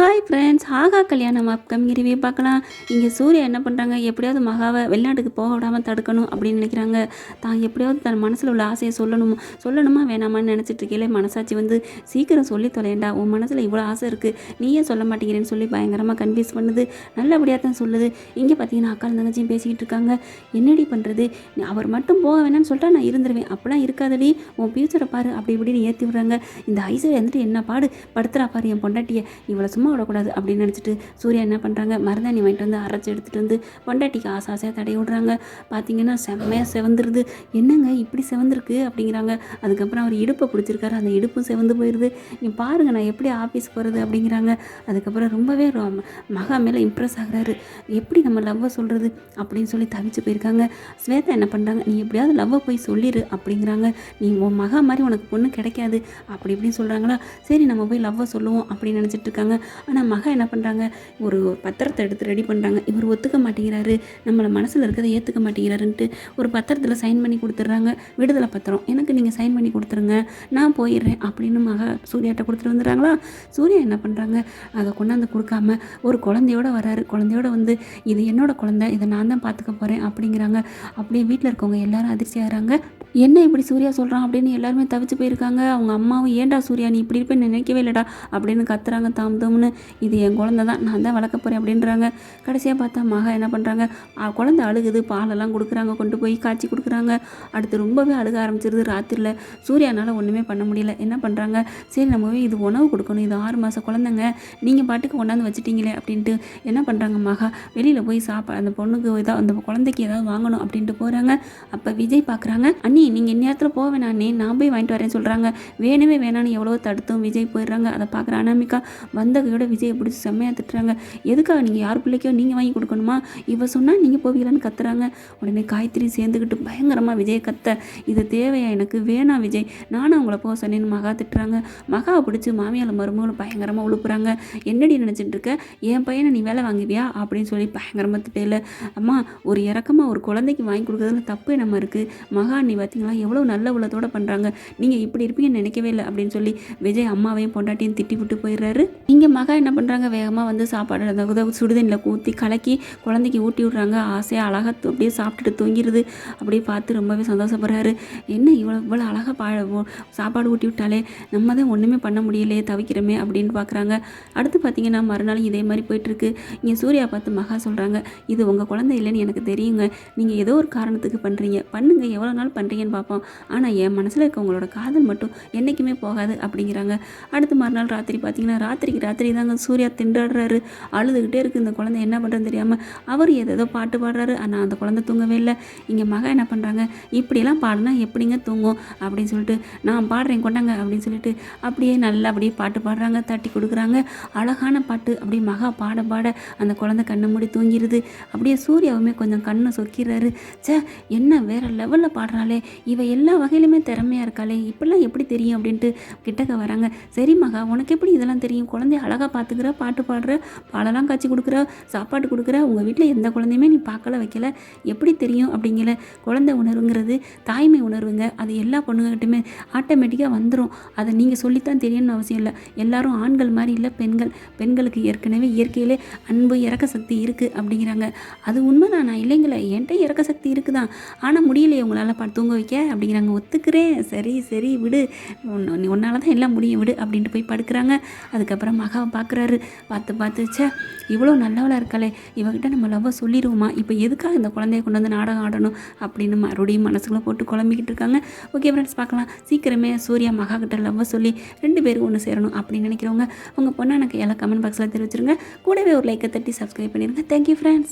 Hi friends ஆகா கல்யாணம் upcoming review பார்க்கலாம். இங்கே சூர்யா என்ன பண்ணுறாங்க எப்படியாவது மகாவை வெளிநாட்டுக்கு போக விடாமல் தடுக்கணும் அப்படின்னு நினைக்கிறாங்க. தான் எப்படியாவது தன் மனசில் உள்ள ஆசையை சொல்லணும். சொல்லணுமா வேணாமான்னு நினச்சிட்டு மனசாட்சி வந்து சீக்கிரம் சொல்லி தொலையண்டா. உன் மனசில் இவ்வளோ ஆசை இருக்குது நீயே சொல்ல மாட்டேங்கிறேன்னு சொல்லி பயங்கரமாக கன்ஃபியூஸ் பண்ணுது. நல்லபடியாக தான் சொல்லுது. இங்கே பார்த்தீங்கன்னா அக்கால் தங்கச்சியும் பேசிக்கிட்டு இருக்காங்க. என்னடி பண்ணுறது அவர் மட்டும் போக வேணாம்னு சொல்லிட்டா நான் இருந்துருவேன். அப்படிலாம் இருக்காதடி. உன் ஃபியூச்சரை பாரு. அப்படி இப்படின்னு ஏற்றி விடுறாங்க. இந்த ஐசை வந்துட்டு என்ன பாடு? படுத்துறா பாரு என் பொண்டாட்டியை. இவ்வளோ சும்மா விடக்கூடாது அப்படின்னு நினச்சிட்டு சூர்யா என்ன பண்ணுறாங்க மருதாணி வாங்கிட்டு வந்து அரைச்சி எடுத்துகிட்டு வந்து பொண்டாட்டிக்கு ஆசை ஆசையாக தடை விடுறாங்க. பார்த்தீங்கன்னா செம்மையாக செவந்துருது. என்னங்க இப்படி செவந்திருக்கு? அப்படிங்கிறாங்க. அதுக்கப்புறம் அவர் இடுப்பை பிடிச்சிருக்காரு. அந்த இடுப்பும் செவந்து போயிடுது நீ பாருங்கள் நான் எப்படி ஆஃபீஸ் போகிறது அப்படிங்கிறாங்க. அதுக்கப்புறம் ரொம்பவே மகா மேலே இம்ப்ரெஸ் ஆகிறாரு. எப்படி நம்ம லவ்வை சொல்கிறது அப்படின்னு சொல்லி தவிச்சு போயிருக்காங்க. ஸ்வேதா என்ன பண்ணுறாங்க நீ எப்படியாவது லவ்வை போய் சொல்லிடு அப்படிங்கிறாங்க. நீ உன் மகா மாதிரி உனக்கு பொண்ணு கிடைக்காது. அப்படி இப்படின்னு சொல்கிறாங்களா சரி நம்ம போய் லவ்வை சொல்லுவோம் அப்படின்னு நினச்சிட்டு இருக்காங்க. ஆனால் மகள் என்ன பண்ணுறாங்க ஒரு பத்திரத்தை எடுத்து ரெடி பண்ணுறாங்க இவர் ஒத்துக்க மாட்டேங்கிறாரு. நம்மளை மனசில் இருக்கிறத ஏற்றுக்க மாட்டேங்கிறாருன்ட்டு ஒரு பத்திரத்தில் சைன் பண்ணி கொடுத்துட்றாங்க. விடுதலை பத்திரம். எனக்கு நீங்கள் சைன் பண்ணி கொடுத்துருங்க. நான் போயிடுறேன் அப்படின்னு மக சூர்யாட்ட கொடுத்துட்டு வந்துடுறாங்களா? சூர்யா என்ன பண்ணுறாங்க அதை கொண்டாந்து கொடுக்காம ஒரு குழந்தையோட வராரு. குழந்தையோட வந்து இது என்னோட குழந்தை. இதை நான் தான் பார்த்துக்க போகிறேன் அப்படிங்கிறாங்க. அப்படியே வீட்டில் இருக்கவங்க எல்லாரும் அதிர்ச்சி ஆகிறாங்க. என்ன இப்படி சூர்யா சொல்கிறான் அப்படின்னு எல்லாருமே தவிச்சு போயிருக்காங்க. அவங்க அம்மாவும் ஏன்டா சூர்யா நீ இப்படி இருப்பேன் நினைக்கவே இல்லைடா அப்படின்னு கத்துறாங்க தாம் தம்னு. இது என் குழந்தை தான் நான் தான் வளர்க்க போகிறேன் அப்படின்றாங்க. கடைசியாக பார்த்தா மகா என்ன பண்ணுறாங்க குழந்தை அழுகுது பாலெல்லாம் கொடுக்குறாங்க கொண்டு போய் காய்ச்சி கொடுக்குறாங்க. அடுத்து ரொம்பவே அழுக ஆரம்பிச்சிருது ராத்திரியில் சூர்யானால் ஒன்றுமே பண்ண முடியல. என்ன பண்ணுறாங்க சரி நம்ம இது உணவு கொடுக்கணும் இது ஆறு மாத குழந்தைங்க. நீங்கள் பாட்டுக்கு கொண்டாந்து வச்சுட்டீங்களே அப்படின்ட்டு என்ன பண்ணுறாங்க மகா வெளியில் போய் சாப்பா அந்த பொண்ணுக்கு ஏதாவது அந்த குழந்தைக்கு ஏதாவது வாங்கணும் அப்படின்ட்டு போகிறாங்க அப்போ விஜய் பார்க்குறாங்க அண்ணி நீங்கள் இந்நேரத்தில் போக வேணாம். நான் போய் வாங்கிட்டு வரேன்னு சொல்கிறாங்க வேணுமே. வேணான்னு எவ்வளோ தடுத்தும். விஜய் போயிடுறாங்க. அதை பார்க்குற அனாமிக்கா வந்தகையோட விஜயை பிடிச்சி செம்மையாக திட்டுறாங்க. எதுக்காக நீங்கள் யார் பிள்ளைக்கோ நீங்கள் வாங்கி கொடுக்கணுமா? இவ சொன்னால் நீங்கள் போவீங்களான்னு கத்துறாங்க. உடனே காயத்ரி சேர்ந்துக்கிட்டு பயங்கரமாக விஜய் கத்த. இது தேவையா? எனக்கு வேணாம் விஜய். நானும் அவங்கள போக சொன்னேன்னு மகா திட்டுறாங்க. மகாவை பிடிச்சி மாமியால் மருமகளும் பயங்கரமாக உழுப்புறாங்க. என்னடி நினச்சிட்டு இருக்க? என் பையனை நீ வேலை வாங்குவியா? அப்படின்னு சொல்லி பயங்கரமாக திட்டையில் அம்மா ஒரு இறக்கமாக ஒரு குழந்தைக்கு வாங்கி கொடுக்குறதுல தப்பு நம்ம இருக்குது மகா நீ பார்த்தீங்களா எவ்வளோ நல்ல உள்ளத்தோட பண்ணுறாங்க நீங்கள் இப்படி இருப்பீங்கன்னு நினைக்கவே இல்லை அப்படின்னு சொல்லி விஜய் அம்மாவையும் பொண்டாட்டியும் திட்டி விட்டு போயிடுறாரு. இங்கே மகா என்ன பண்ணுறாங்க வேகமாக வந்து சாப்பாடு அந்த உதவு சுடுதண்ணில் ஊற்றி கலக்கி குழந்தைக்கு ஊட்டி விட்றாங்க. ஆசையாக அழகாக அப்படியே சாப்பிட்டுட்டு தூங்கிடுது அப்படியே பார்த்து ரொம்பவே சந்தோஷப்படுறாரு. என்ன இவ்வளோ இவ்வளோ அழகாக பா சாப்பாடு ஊட்டி விட்டாலே நம்ம தான் ஒன்றுமே பண்ண முடியலையே தவிக்கிறோமே அப்படின்னு பார்க்குறாங்க அடுத்து பார்த்தீங்கன்னா மறுநாள் இதே மாதிரி போயிட்டுருக்கு. இங்கே சூர்யா பார்த்து மகா சொல்கிறாங்க இது உங்கள் குழந்தை இல்லைன்னு எனக்கு தெரியுங்க. நீங்கள் ஏதோ ஒரு காரணத்துக்கு பண்ணுறீங்க பண்ணுங்க. எவ்வளோ நாள் பண்ணுறீங்க இல்லையேன்னு பார்ப்போம். ஆனால் என் மனசில் இருக்கவங்களோட காதல் மட்டும் என்றைக்குமே போகாது அப்படிங்கிறாங்க. அடுத்து மறுநாள் ராத்திரி பார்த்தீங்கன்னா ராத்திரிக்கு ராத்திரி தாங்க சூர்யா திண்டாடுறாரு. அழுதுகிட்டே இருக்குது இந்த குழந்தை என்ன பண்ணுறதுன்னு தெரியாமல் அவர் ஏதேதோ பாட்டு பாடுறாரு. ஆனால் அந்த குழந்தை தூங்கவே இல்லை. இங்கே மகா என்ன பண்ணுறாங்க இப்படியெல்லாம் பாடினா எப்படிங்க தூங்கும்? அப்படின்னு சொல்லிட்டு நான் பாடுறேன் கொண்டாங்க அப்படின்னு சொல்லிட்டு அப்படியே நல்லா அப்படியே பாட்டு பாடுறாங்க. தட்டி கொடுக்குறாங்க. அழகான பாட்டு. அப்படியே மகா பாட பாட அந்த குழந்தை கண்ணை மூடி தூங்கிடுது அப்படியே சூர்யாவுமே கொஞ்சம் கண்ணை சொக்கிறாரு. ச்சே என்ன வேறு லெவலில் பாடுறாளே. இவ எல்லா வகையிலுமே திறமையாக இருக்காளே இப்படிலாம் எப்படி தெரியும் அப்படின்ட்டு கிட்டக்க வராங்க. சரி மகா உனக்கு எப்படி இதெல்லாம் தெரியும்? குழந்தைய அழகாக பார்த்துக்கிற பாட்டு பாடுற பாலெல்லாம் காய்ச்சி கொடுக்குற சாப்பாடு கொடுக்குற உங்கள் வீட்டில் எந்த குழந்தையுமே நீ பார்க்கல வைக்கல. எப்படி தெரியும் அப்படிங்கிற குழந்தை உணர்வுங்கிறது தாய்மை உணர்வுங்க. அது எல்லா பொண்ணுங்ககிட்டுமே ஆட்டோமேட்டிக்காக வந்துடும் அதை நீங்கள் சொல்லித்தான் தெரியணும்னு அவசியம் இல்லை. எல்லாரும் ஆண்கள் மாதிரி இல்லை பெண்கள். பெண்களுக்கு ஏற்கனவே இயற்கையிலே அன்பு இறக்க சக்தி இருக்குது அப்படிங்கிறாங்க. அது உண்மைதான்? நான் இல்லைங்களே என்கிட்ட இறக்க சக்தி இருக்குதான். ஆனால் முடியலையே உங்களால் பா தூங்க வைக்க அப்படிங்கிறாங்க ஒத்துக்கிறேன். சரி சரி விடு. உன்னால் நீ தான் எல்லாம் முடியும் விடு அப்படின்ட்டு போய் படுக்கிறாங்க. அதுக்கப்புறம் மகாவை பார்க்குறாரு பார்த்து பார்த்து சே இவ்வளோ நல்லவளாக இருக்காளே. இவகிட்ட நம்ம லவ்வை சொல்லிடுவோமா இப்போ எதுக்காக இந்த குழந்தைய கொண்டு வந்து நாடகம் ஆடணும்? அப்படின்னு மறுபடியும் மனசுக்குள்ளே போட்டு குழம்பிக்கிட்டு இருக்காங்க. ஓகே ஃப்ரெண்ட்ஸ் பார்க்கலாம். சீக்கிரமே சூர்யா மகா கிட்ட லவ்வை சொல்லி ரெண்டு பேரும் ஒன்று சேரணும் அப்படின்னு நினைக்கிறவங்க உங்கள் பொண்ணை எனக்கு எல்லாம் கமெண்ட் பாக்ஸில் தெரிவிச்சிருங்க. கூடவே ஒரு லைக்கை தட்டி சப்ஸ்கிரைப் பண்ணிடுங்க தேங்க்யூ ஃப்ரெண்ட்ஸ்